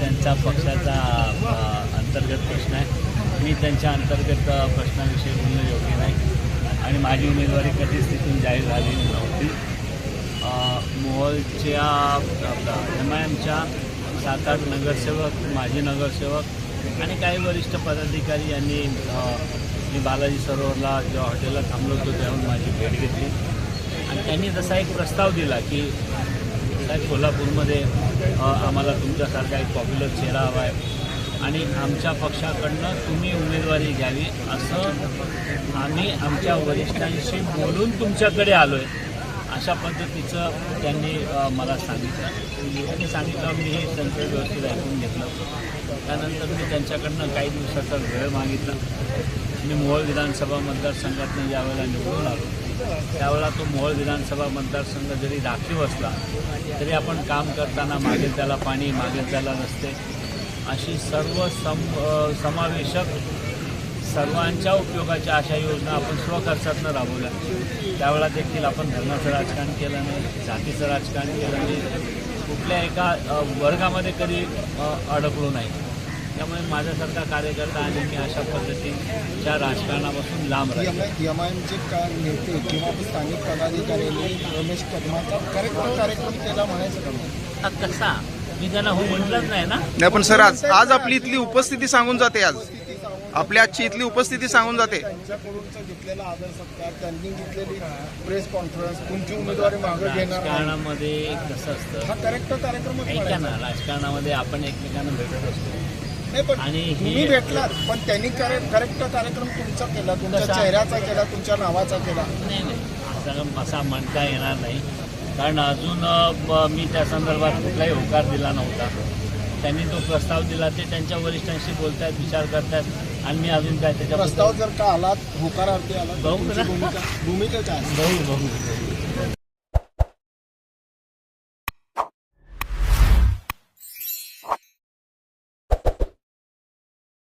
त्यांचा पक्षाचा अंतर्गत प्रश्न आहे. मी त्यांच्या अंतर्गत प्रश्नाविषयी बोलणं योग्य नाही. आणि माझी उमेदवारी कधीच तिथून जाहीर झाली नव्हती. मोहलच्या एम आय एमच्या सात आठ नगरसेवक माजी नगरसेवक आणि काही वरिष्ठ पदाधिकारी यांनी मी बालाजी सरोवरला जेव्हा हॉटेलला थांबलो होतो तेव्हा माझी भेट घेतली. आणि त्यांनी तसा एक प्रस्ताव दिला की साहेब कोल्हापूरमध्ये आम्हाला तुमच्यासारखा एक पॉप्युलर चेहरा हवा आहे आणि आमच्या पक्षाकडनं तुम्ही उमेदवारी घ्यावी असं आम्ही आमच्या वरिष्ठांशी बोलून तुमच्याकडे आलो आहे अशा पद्धतीचं त्यांनी मला सांगितलं. त्यांनी सांगितलं मी हे त्यांचं व्यवस्थित ऐकून घेतलं. त्यानंतर मी त्यांच्याकडनं काही दिवसाचा वेळ मागितला. मी मोहोळ विधानसभा मतदारसंघातून यावेळेला निवडून आलो. त्यावेळेला तो मोहोळ विधानसभा मतदारसंघ जरी राखीव असला तरी आपण काम करताना मागेल त्याला पाणी मागेल त्याला नसते अशी सर्व सम समावेशक सर्वांच्या उपयोगाच्या अशा योजना आपण स्वखर्चातनं राबवल्या. त्यावेळेला देखील आपण धर्माचं राजकारण केलं नाही जातीचं राजकारण केलं नाही. कुठल्या एका वर्गामध्ये कधी अडकलो नाही. त्यामुळे माझ्यासारखा कार्यकर्ता आणि मी अशा पद्धतीच्या राजकारणापासून लांब राहील. एम आय एमचे का नेते किंवा स्थानिक पदाधिकाऱ्यांनी रमेश कदमाचा करेक्ट कार्यक्रम केला म्हणायचं? हा कसा? मी त्यांना हो म्हटलंच नाही ना? नाही पण सर आज आज आपली इथली उपस्थिती सांगून जाते आज. स्थिती सांगून आपली आजची इथली उपस्थिती सांगून जाते. घेतलेला आदर सत्कार त्यांनी घेतलेली प्रेस कॉन्फरन्स तुमची उमेदवारी मागे घेणार? नाही. राजकारणामध्ये कसं असतं? हा करेक्ट कार्यक्रमच ऐका. ना राजकारणामध्ये आपण एकमेकांना भेटत असतो. नाही पण आणि हे- तुम्ही भेटलात पण त्यांनी करेक्ट कार्यक्रम तुमचा केला तुमच्या कसा? चेहऱ्याचा केला तुमच्या नावाचा केला. नाही नाही. असं असा म्हणता येणार नाही. कारण अजून अ, ब- मी त्या संदर्भात कुठलाही होकार दिला नव्हता. त्यांनी तो प्रस्ताव दिला ते त्यांच्या वरिष्ठांशी बोलतायत विचार करतायत. आणि मी अजून काय त्याच्या प्रस्ताव जर का आलात होकारार्थी बघू तुमची ना. भूमिका भूमिका काय? बघू बघू.